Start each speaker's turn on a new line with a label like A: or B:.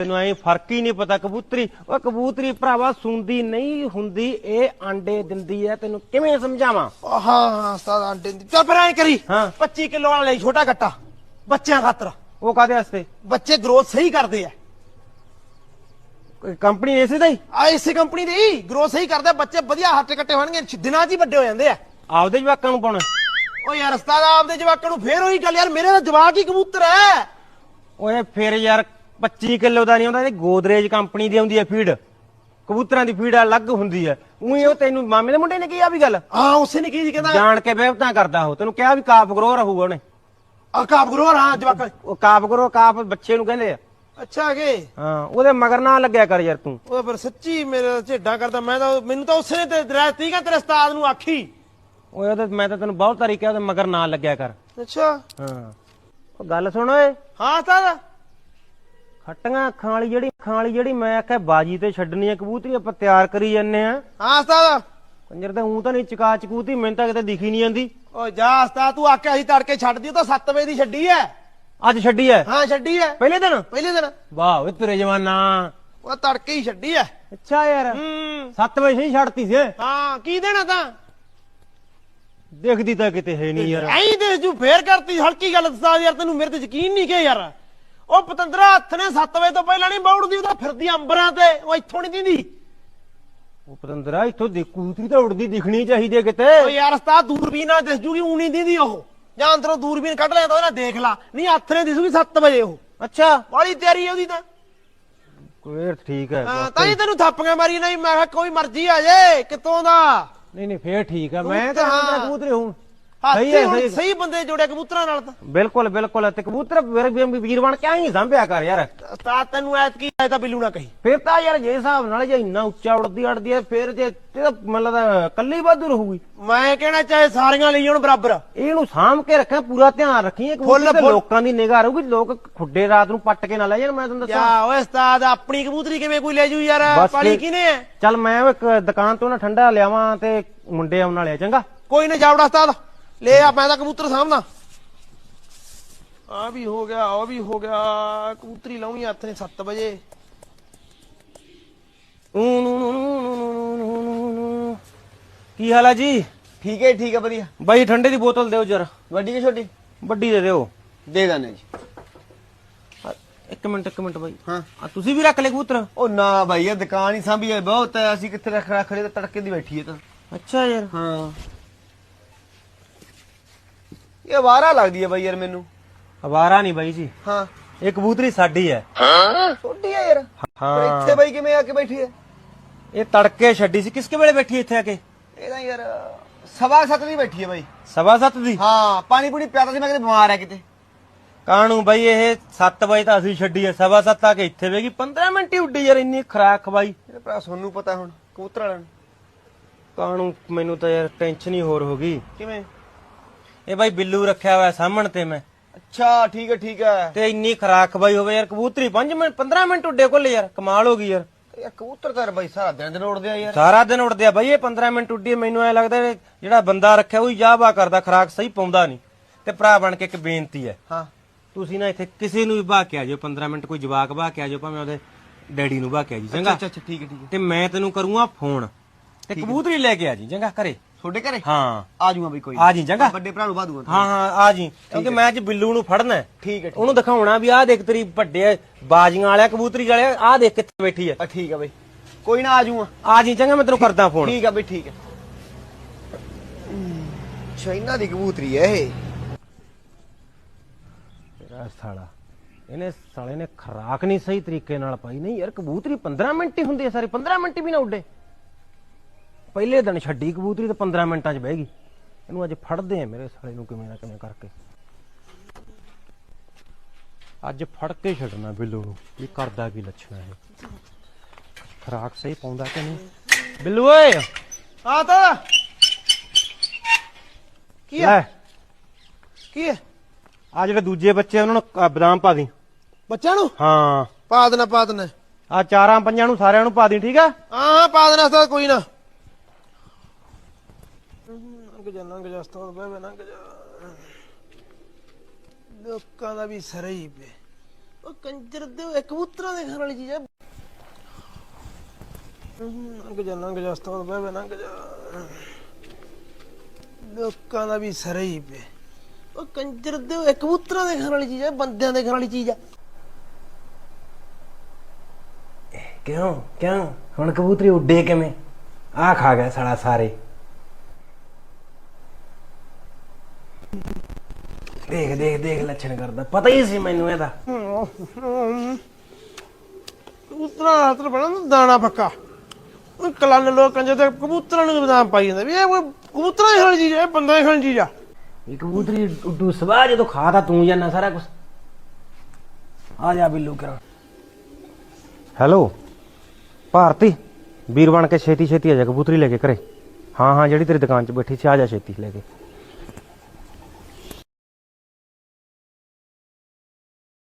A: ਤੈਨੂੰ ਐ ਫ਼ਰਕ ਹੀ ਨਹੀਂ ਪਤਾ ਕਬੂਤਰੀ ਉਹ ਕਬੂਤਰੀ ਭਰਾਵਾ ਸੁੰਦੀ ਨਹੀਂ ਹੁੰਦੀ ਇਹ ਆਂਡੇ ਦਿੰਦੀ ਐ ਤੈਨੂੰ ਕਿਵੇਂ ਸਮਝਾਵਾਂ?
B: ਹਾਂ ਹਾਂ ਉਸਤਾਦ ਆਂਡੇ ਦੀ ਚੱਲ ਫਿਰ ਐ ਕਰੀ
A: ਹਾਂ।
B: 25 ਕਿਲੋ ਵਾਲਾ ਲਈ ਛੋਟਾ ਕੱਟਾ ਬੱਚਿਆਂ ਖਾਤਰ।
A: ਉਹ ਕਾਦੇ ਵਾਸਤੇ?
B: ਬੱਚੇ ਗਰੋਥ ਸਹੀ ਕਰਦੇ ਆ
A: ਕੰਪਨੀ ਇਸੇ ਦਾ ਹੀ
B: ਆ ਇਸੇ ਕੰਪਨੀ ਦੇ ਹੀ ਗਰੋਥ ਸਹੀ ਕਰਦੇ ਬੱਚੇ ਵਧੀਆ ਹੱਟੇ ਕੱਟੇ ਹੋਣਗੇ ਦਿਨਾਂ 'ਚ ਹੀ ਵੱਡੇ ਹੋ ਜਾਂਦੇ ਆ
A: ਆਪਦੇ ਜਵਾਕਾਂ ਨੂੰ ਪਾਉਣਾ।
B: ਓ ਯਾਰ ਉਸਤਾਦ ਆਪਦੇ ਜਵਾਕਾਂ ਨੂੰ ਫੇਰ ਉਹੀ ਗੱਲ ਯਾਰ ਮੇਰੇ ਤਾਂ ਜਵਾਕ ਹੀ ਕਬੂਤਰ ਹੈ
A: ਓਏ ਫਿਰ ਯਾਰ 25 ਕਿਲੋ ਦਾ ਨਹੀਂ ਆਉਂਦਾ ਇਹ ਗੋਦਰੇਜ ਕੰਪਨੀ ਦੀ ਆਉਂਦੀ ਐ ਫੀਡ। ਕਬੂਤਰਾਂ ਦੀ ਫੀਡ ਅਲੱਗ ਹੁੰਦੀ ਐ ਉਹੀ ਉਹ ਤੈਨੂੰ ਮਾਮੇ ਦੇ ਮੁੰਡੇ ਨੇ ਕੀ ਆ ਵੀ ਗੱਲ?
B: ਹਾਂ ਉਸੇ ਨੇ ਕੀ ਸੀ ਕਹਿੰਦਾ
A: ਜਾਣ ਕੇ ਬੇਵਤਾਂ ਕਰਦਾ ਉਹ ਤੈਨੂੰ ਕਿਹਾ ਵੀ ਕਾਪ ਗਰੋ ਰਹੂਗਾ ਉਹਨੇ।
B: ਆ ਕਾਪ ਗਰੋਰ ਹਾਂ ਜਵਾਕਾਂ।
A: ਉਹ ਕਾਪ ਗਰੋ ਕਾਪ ਬੱਚੇ ਨੂੰ ਕਹਿੰਦੇ ਆ।
B: ਅੱਛਾ ਅਗੇ
A: ਹਾਂ ਉਹਦੇ ਮਗਰ ਨਾ ਲੱਗਿਆ ਕਰ ਯਾਰ ਤੂੰ।
B: ਉਹ ਫਿਰ ਸੱਚੀ ਮੇਰੇ ਝੇਡਾਂ ਕਰਦਾ ਮੈਂ ਤਾਂ ਮੈਨੂੰ ਤਾਂ ਉਸੇ ਨੇ ਤੇ ਦਰਾਇਤੀ ਕਾ ਤੇਰੇ ਉਸਤਾਦ ਨੂੰ ਆਖੀ।
A: ਓਏ ਉਹਦੇ ਮੈਂ ਤਾਂ ਤੈਨੂੰ ਬਹੁਤ ਵਾਰੀ ਕਿਹਾ ਉਹਦੇ ਮਗਰ ਨਾ ਲੱਗਿਆ ਕਰ।
B: ਅੱਛਾ।
A: ਹਾਂ। ਉਹ ਗੱਲ ਸੁਣ ਓਏ।
B: ਹਾਂ ਉਸਤਾਦ।
A: ਖੱਟੀਆਂ ਅੱਖਾਂ ਵਾਲੀ ਜਿਹੜੀ ਅੱਖਾਂ ਵਾਲੀ ਜਿਹੜੀ ਮੈਂ ਆਖਿਆ ਬਾਜੀ ਤੇ ਛੱਡਣੀ ਆ ਕਬੂਤਰੀ ਆਪਾਂ ਤਿਆਰ ਕਰੀ ਜੰਨੇ ਆ।
B: ਹਾਂ ਉਸਤਾਦ।
A: ਕੰਜਰ ਤਾਂ ਹੂੰ ਤਾਂ ਨਹੀਂ ਚਕਾ ਚਕੂਤੀ ਮੈਨੂੰ ਤਾਂ ਕਿਤੇ ਦਿਖੀ ਨਹੀਂ ਜਾਂਦੀ।
B: ਓ ਜਾ ਉਸਤਾਦ ਤੂੰ ਆਖਿਆ ਸੀ ਤੜਕੇ ਛੱਡਦੀ ਉਹ ਤਾਂ 7 ਵਜੇ ਦੀ ਛੱਡੀ ਐ।
A: ਅੱਜ ਛੱਡੀ ਐ?
B: ਹਾਂ ਛੱਡੀ ਐ।
A: ਪਹਿਲੇ ਦਿਨ?
B: ਪਹਿਲੇ ਦਿਨ।
A: ਵਾਹ ਓਏ ਤੇਰੇ ਜਵਾਨਾ।
B: ਉਹ ਤੜਕੇ ਹੀ ਛੱਡੀ ਐ।
A: ਅੱਛਾ ਯਾਰ।
B: ਹੂੰ।
A: 7 ਵਜੇ ਹੀ ਛੱਡਤੀ ਸੀ
B: ਹਾਂ ਕੀ ਦੇਣਾ ਤਾਂ?
A: ਦੇਖਦੀ ਤਾਂ ਕਿਤੇ ਹੈ ਨਹੀਂ ਯਾਰ।
B: ਐਂ ਦੇ ਜੂ ਫੇਰ ਕਰਤੀ ਹਲਕੀ ਗੱਲ ਦੱਸਾ ਯਾਰ ਤੈਨੂੰ ਮੇਰੇ ਤੇ ਯਕੀਨ ਨਹੀਂ ਕਿ ਯਾਰ। ਉਹ ਪਤੰਦਰਾ ਹੱਥ ਨੇ 7 ਵਜੇ ਤੋਂ ਪਹਿਲਾਂ ਨਹੀਂ ਬੌੜਦੀ ਉਹ ਤਾਂ ਫਿਰਦੀ ਅੰਬਰਾਂ ਤੇ ਉਹ ਇੱਥੋਂ ਨਹੀਂ ਦਿੰਦੀ।
A: ਉਹ ਪਤੰਦਰਾ ਇੱਥੋਂ ਦੇ ਕਬੂਤਰੀ ਤਾਂ ਉੜਦੀ ਦਿਖਣੀ ਚਾਹੀਦੀ ਹੈ ਕਿਤੇ।
B: ਉਹ ਯਾਰ ਉਸਤਾਦ ਦੂਰਬੀਨ ਨਾਲ ਦਿਸ ਜੂਗੀ ਊਣੀ ਦਿੰਦੀ ਉਹ। ਜਾਂ ਅੰਦਰੋਂ ਦੂਰਬੀਨ ਕੱਢ ਲਿਆ ਤਾਂ ਉਹਨੇ ਦੇਖ ਲਾ। ਨਹੀਂ ਹੱਥ ਨੇ ਦਿਸੂਗੀ 7 ਵਜੇ ਉਹ।
A: ਅੱਛਾ।
B: ਵਾਲੀ ਤਿਆਰੀ ਹੈ ਉਹਦੀ ਤਾਂ।
A: ਕੋਈ ਠੀਕ ਹੈ
B: ਹਾਂ, ਤਾਂ ਹੀ ਤੈਨੂੰ ਥਾਪੀਆਂ ਮਾਰੀ ਨਹੀਂ ਮੈਂ ਕਿਹਾ ਕੋਈ ਮਰਜ਼ੀ ਆ ਜੇ ਕਿਤੋਂ ਦਾ?
A: ਨਹੀਂ ਨਹੀਂ ਫੇਰ ਠੀਕ ਹੈ ਮੈਂ ਤਾਂ
B: ਹਾਂ।
A: ਮੇਰਾ ਕਬੂਤਰੀ ਹੂੰ ਸਹੀ
B: ਹੀ
A: ਸਹੀ
B: ਬੰਦੇ ਜੋੜਿਆ ਕਬੂਤਰਾਂ ਨਾਲ ਤਾਂ।
A: ਬਿਲਕੁਲ ਬਿਲਕੁਲ ਤੇ ਕਬੂਤਰ ਵੀਰ ਵੀਰ ਬਣ ਕੇ ਆਈ ਸੰਭਿਆ ਕਰ ਯਾਰ।
B: ਉਸਤਾਦ ਤੈਨੂੰ ਐਤ ਕੀ ਆਇਆ ਤਾਂ ਬਿੱਲੂ ਨਾ ਕਹੀ।
A: ਫੇਰ ਤਾਂ ਯਾਰ ਜੇ ਹਿਸਾਬ ਨਾਲ ਜੇ ਇੰਨਾ ਉੱਚਾ ਉੜਦੀ ਅੜਦੀ ਹੈ ਫੇਰ ਜੇ ਤੇ ਤਾਂ ਮੈਨੂੰ ਲੱਗਦਾ ਕੱਲੀ ਵਾਧੂ ਰਹੂਗੀ।
B: ਮੈਂ ਕਹਿਣਾ ਚਾਹੇ ਸਾਰੀਆਂ ਲਈ ਹੁਣ ਬਰਾਬਰ।
A: ਇਹਨੂੰ ਸਾਂਭ ਕੇ ਰੱਖਿਆ ਪੂਰਾ ਧਿਆਨ ਰੱਖੀ ਇਹ ਕਬੂਤਰ ਤੇ
B: ਫੁੱਲ-
A: ਲੋਕਾਂ ਦੀ ਨਿਗਾਹ ਰਹੂਗੀ ਲੋਕ ਖੁੱਡੇ ਰਾਤ ਨੂੰ ਪੱਟ ਕੇ ਨਾ ਲੈ ਜਾਣ ਮੈਂ ਤੁਹਾਨੂੰ ਦੱਸਾਂ।
B: ਜਾ ਓਏ ਉਸਤਾਦ ਆਪਣੀ ਕਬੂਤਰੀ ਕਿਵੇਂ ਕੋਈ ਲੈ ਜੂ ਯਾਰ?
A: ਬਸ
B: ਪਾਲੀ
A: ਫਿਰ-
B: ਕਿਨੇ ਹੈ
A: ਚੱਲ ਮੈਂ ਉਹ ਇੱਕ ਦੁਕਾਨ ਤੋਂ ਨਾ ਠੰਡਾ ਲਿਆਵਾਂ ਤੇ ਮੁੰਡੇ ਆਉਣ ਵਾਲੇ ਆ ਚੰਗਾ?
B: ਕੋਈ ਨਾ ਜਾਵੜਾ ਉਸਤਾਦ। ਲੈ ਆ ਮੈਂ ਤਾਂ ਕਬੂਤਰ ਸਾਹਮਣਾ ਆ ਵੀ ਹੋ ਗਿਆ ਉਹ ਵੀ ਹੋ ਗਿਆ ਕਬੂਤਰੀ ਲਾਉਣੀ ਹੱਥ ਨੇ 7 ਵਜੇ
A: ਕੀ ਹਾਲ ਆ ਜੀ
C: ਠੀਕ ਹੈ ਠੀਕ ਹੈ ਵਧੀਆ
A: ਬਾਈ ਠੰਡੇ ਦੀ ਬੋਤਲ ਦਿਓ ਜਰਾ
C: ਵੱਡੀ ਕਿ ਛੋਟੀ
A: ਵੱਡੀ ਦੇ ਦਿਓ
C: ਦੇ ਦਾਨੇ ਜੀ
A: ਇੱਕ ਮਿੰਟ ਇੱਕ ਮਿੰਟ ਬਾਈ
C: ਹਾਂ
A: ਆ ਤੁਸੀਂ ਵੀ ਰੱਖ ਲੈ ਕਬੂਤਰ
C: ਉਹ ਨਾ ਭਾਈ ਇਹ ਦੁਕਾਨ ਹੀ ਸਾਂਭੀ ਹੈ ਬਹੁਤ ਹੈ ਅਸੀਂ ਕਿੱਥੇ ਰੱਖ ਰੱਖ ਤਾਂ ਤੜਕੇ ਦੀ ਬੈਠੀ ਹੈ ਤਾਂ
A: ਅੱਛਾ ਯਾਰ
C: ਹਾਂ ਇਹ ਵਾਰਾ ਲੱਗਦੀ ਹੈ ਭਾਈ ਯਾਰ ਮੈਨੂੰ।
A: ਅਵਾਰਾ ਨਹੀਂ ਬਾਈ ਜੀ।
C: ਹਾਂ।
A: ਇਹ ਕਬੂਤਰੀ ਸਾਡੀ ਹੈ।
C: ਛੋਟੀ ਹੈ ਯਾਰ। ਪਰ
A: ਹਾਂ
C: ਇੱਥੇ ਭਾਈ ਕਿਵੇਂ ਆ ਕੇ ਬੈਠੀ ਹੈ?
A: ਇਹ ਤੜਕੇ ਛੱਡੀ ਸੀ। ਕਿਸਕੇ ਵੇਲੇ ਬੈਠੀ ਇੱਥੇ ਆ ਕੇ?
C: ਇਹ ਤਾਂ ਯਾਰ ਸਵਾ ਸੱਤ ਦੀ ਬੈਠੀ ਹੈ ਭਾਈ
A: ਸਵਾ ਸੱਤ ਦੀ?
C: ਹਾਂ ਪਾਣੀ ਪੂਣੀ ਪਿਆਦਾ ਸੀ ਮੈਂ ਕਿਤੇ ਬਿਮਾਰ ਹੈ ਕਿਤੇ।
A: ਕਾਣੂ ਬਾਈ ਇਹ 7 ਵਜੇ ਤਾਂ ਅਸੀਂ ਛੱਡੀ ਹੈ। ਸਵਾ ਸੱਤ ਆ ਕੇ ਇੱਥੇ ਵੇਗੀ 15 ਮਿੰਟ ਹੀ ਉੱਡੀ ਯਾਰ ਇੰਨੀ ਖਰਾਕ ਬਾਈ।
C: ਇਹ ਭਰਾ ਤੁਹਾਨੂੰ ਪਤਾ ਹੁਣ ਕਬੂਤਰ ਵਾਲਿਆਂ ਨੂੰ।
A: ਕਾਣੂ ਮੈਨੂੰ ਤਾਂ ਯਾਰ ਟੈਨਸ਼ਨ ਹੀ ਹੋਰ ਹੋ ਗਈ।
C: ਕਿਵੇਂ?
A: ਇਹ ਬਾਈ ਬਿੱਲੂ ਰੱਖਿਆ ਹੋਇਆ ਸਾਹਮਣ ਤੇ ਮੈਂ।
C: ਅੱਛਾ ਠੀਕ ਹੈ ਠੀਕ ਹੈ।
A: ਤੇ ਇੰਨੀ ਖਰਾਕ ਬਾਈ ਹੋਵੇ ਯਾਰ ਕਬੂਤਰੀ 5 ਮਿੰਟ 15 ਮਿੰਟ ਉੱਡੇ ਕੋਲ ਯਾਰ ਕਮਾਲ ਹੋ ਗਈ ਯਾਰ।
C: ਇਹ ਕਬੂਤਰ ਤਾਂ ਭਾਈ ਸਾਰਾ ਦਿਨ ਦਿਨ ਉੜਦੇ ਆ ਯਾਰ।
A: ਸਾਰਾ ਦਿਨ ਉੱਡਦੇ ਆ ਬਾਈ ਇਹ 15 ਮਿੰਟ ਉੱਡੀ ਮੈਨੂੰ ਐ ਲੱਗਦਾ ਜਿਹੜਾ ਬੰਦਾ ਰੱਖਿਆ ਉਹ ਜਾਬਾ ਕਰਦਾ ਖਰਾਕ ਸਹੀ ਪਾਉਂਦਾ ਨਹੀਂ। ਤੇ ਭਰਾ ਬਣ ਕੇ ਇੱਕ ਬੇਨਤੀ ਹੈ।
C: ਹਾਂ।
A: ਤੁਸੀਂ ਨਾ ਇੱਥੇ ਕਿਸੇ ਨੂੰ ਵੀ ਬਾਹ ਕੇ ਆ ਜਾਓ 15 ਮਿੰਟ ਕੋਈ ਜਵਾਕ ਬਾਹ ਕੇ ਆ ਜਾਓ ਭਾਵੇਂ ਉਹਦੇ ਡੈਡੀ ਨੂੰ ਬਾਹ ਕੇ ਆ ਜੀ ਚੰਗਾ?
C: ਅੱਛਾ ਅੱਛਾ ਠੀਕ ਹੈ ਠੀਕ ਹੈ।
A: ਤੇ ਮੈਂ ਤੈਨੂੰ ਕਰੂੰਗਾ ਫੋਨ। ਤੇ ਕਬੂਤਰੀ ਲੈ ਕੇ ਆ ਜੀ ਚੰਗਾ ਘਰੇ।
C: ਤੁਹਾਡੇ ਘਰੇ?
A: ਹਾਂ।
C: ਆ ਜਾਊਗਾ ਬਈ ਕੋਈ
A: ਆ ਜੀ ਚੰਗਾ
C: ਵੱਡੇ ਭਰਾ ਨੂੰ ਬਾਦੂਗਾ
A: ਹਾਂ ਹਾਂ ਆ ਜੀ। ਕਿਉਂਕਿ ਮੈਂ ਅੱਜ ਬਿੱਲੂ ਨੂੰ ਫੜਨਾ ਹੈ।
C: ਠੀਕ ਹੈ
A: ਉਹਨੂੰ ਦਿਖਾਉਣਾ ਵੀ ਆਹ ਦੇਖ ਤੇਰੀ ਵੱਡੇ ਬਾਜੀਆਂ ਵਾਲਿਆ ਕਬੂਤਰੀ ਵਾਲਿਆ ਆਹ ਦੇਖ ਕਿੱਥੇ ਬੈਠੀ ਹੈ।
C: ਆ ਠੀਕ ਹੈ ਬਈ। ਕੋਈ ਨਾ ਆ ਜਾਊਗਾ
A: ਆ ਜੀ ਚੰਗਾ ਮੈਂ ਤੈਨੂੰ ਕਰਦਾ ਫੋਨ
C: ਠੀਕ ਹੈ ਬਈ ਠੀਕ ਹੈ। ਚਾਈਨਾ ਦੀ ਕਬੂਤਰੀ ਹੈ ਇਹ।
A: ਤੇਰਾ ਸਾਲਾ। ਇਹਨੇ ਸਾਲੇ ਨੇ ਖਰਾਕ ਨਹੀਂ ਸਹੀ ਤਰੀਕੇ ਨਾਲ ਪਾਈ। ਨਹੀਂ ਯਾਰ ਕਬੂਤਰੀ 15 ਮਿੰਟ ਹੀ ਹੁੰਦੀ ਹੈ ਸਾਰੀ। 15 ਮਿੰਟ ਵੀ ਨਾ ਉੱਡੇ। ਪਹਿਲੇ ਦਿਨ ਛੱਡੀ ਕਬੂਤਰੀ ਤੇ 15 ਮਿੰਟਾਂ 'ਚ ਬਹਿ ਗਈ। ਇਹਨੂੰ ਅੱਜ ਫੜਦੇ ਆ ਮੇਰੇ ਸਾਲੇ ਨੂੰ ਕਿਵੇਂ ਨਾ ਕਿਵੇਂ ਕਰਕੇ। ਅੱਜ ਫੜ ਕੇ ਛੱਡਣਾ ਬਿੱਲੂ ਨੂੰ ਵੀ ਕਰਦਾ ਕੀ ਲੱਛਣਾ ਇਹ? ਖਰਾਕ ਸਹੀ ਪਾਉਂਦਾ ਕਿ ਨਹੀਂ? ਬਿੱਲੂ ਓਏ!
B: ਆ ਤਾਂ! ਕੀ ਹੈ
A: ਲੈ।
B: ਕੀ ਹੈ
A: ਆ ਜਿਹੜੇ ਦੂਜੇ ਬੱਚੇ ਉਹਨਾਂ ਨੂੰ ਅ, ਬਦਾਮ ਪਾ ਦੀ।
B: ਬੱਚਿਆਂ ਨੂੰ?
A: ਹਾਂ।
B: ਪਾ ਦੇਣਾ ਪਾ ਦੇਣਾ।
A: ਆ ਚਾਰਾਂ ਪੰਜਾਂ ਨੂੰ ਸਾਰਿਆਂ ਨੂੰ ਪਾ ਦੀ ਠੀਕ ਆ?
B: ਹਾਂ ਹਾਂ ਪਾ ਦੇਣਾ ਉਸਤਾਦ ਕੋਈ ਨਾ। ਲੰਘ ਜਾ ਲੰਘ ਜਾ ਉਸਤਾਦ ਬਹਿ ਬਹਿ ਲੰਘ ਜਾ ਲੋਕਾਂ ਦਾ ਵੀ ਸਰੇ ਹੀ ਪੇ ਉਹ ਕੰਜਰ ਦੇ ਉਹ ਕਬੂਤਰਾਂ ਦੇ ਖਾਣ ਵਾਲੀ ਚੀਜ਼ ਹੈ ਨੰਗ ਜਾ ਨੰਗ ਜਾ ਸਤਾਂ ਬੈ ਬੈ ਨੰਗ ਜਾ ਲੋਕਾਂ ਦਾ ਵੀ ਸਰੇ ਹੀ ਪੇ ਉਹ ਕੰਜਰ ਦੇ ਉਹ ਕਬੂਤਰਾਂ ਦੇ ਖਾਣ ਵਾਲੀ ਚੀਜ਼ ਹੈ ਬੰਦਿਆਂ ਦੇ ਖਾਣ ਵਾਲੀ ਚੀਜ਼ ਆ।
A: ਕਿਉਂ ਕਿਉਂ? ਹੁਣ ਕਬੂਤਰੀ ਉੱਡੇ ਕਿਵੇਂ? ਆ ਖਾ ਗਿਆ ਸਾਲਾ ਸਾਰੇ। ਦੇਖ ਦੇਖ ਦੇਖ ਲੱਛਣ ਕਰਦਾ। ਪਤਾ ਹੀ ਸੀ ਮੈਨੂੰ ਇਹਦਾ।
B: ਕਬੂਤਰਾਂ ਦਾ ਹੱਥ ਬਣਾ ਨਾ ਦਾਣਾ ਪੱਕਾ। ਉਹ ਕਲਨ ਲੋਕ ਕੰਜਰ ਦੇ ਕਬੂਤਰਾਂ ਨੂੰ ਬਦਾਮ ਪਾਈ ਜਾਂਦਾ ਵੀ ਇਹ ਕੋਈ ਕਬੂਤਰਾਂ ਦੀ ਖਾਣ ਵਾਲੀ ਚੀਜ਼ ਹੈ ਇਹ ਬੰਦਿਆਂ ਦੀ ਖਾਣ ਵਾਲੀ ਚੀਜ਼ ਆ।
A: ਇਹ ਕਬੂਤਰੀ ਉੱਡੂ ਸਵਾ ਜਦੋਂ ਖਾਦਾ ਤੂੰ ਜਾਨਾ ਸਾਰਾ ਕੁਝ ਆ ਜਾ ਬਿੱਲੂ ਕਰਾਂ। ਹੈਲੋ ਭਾਰਤੀ ਵੀਰ ਬਣ ਕੇ ਛੇਤੀ ਛੇਤੀ ਆ ਜਾ ਕਬੂਤਰੀ ਲੈ ਕੇ ਘਰੇ। ਹਾਂ ਹਾਂ ਜਿਹੜੀ ਤੇਰੀ ਦੁਕਾਨ 'ਚ ਬੈਠੀ ਸੀ ਆ ਜਾ ਛੇਤੀ ਲੈ ਕੇ।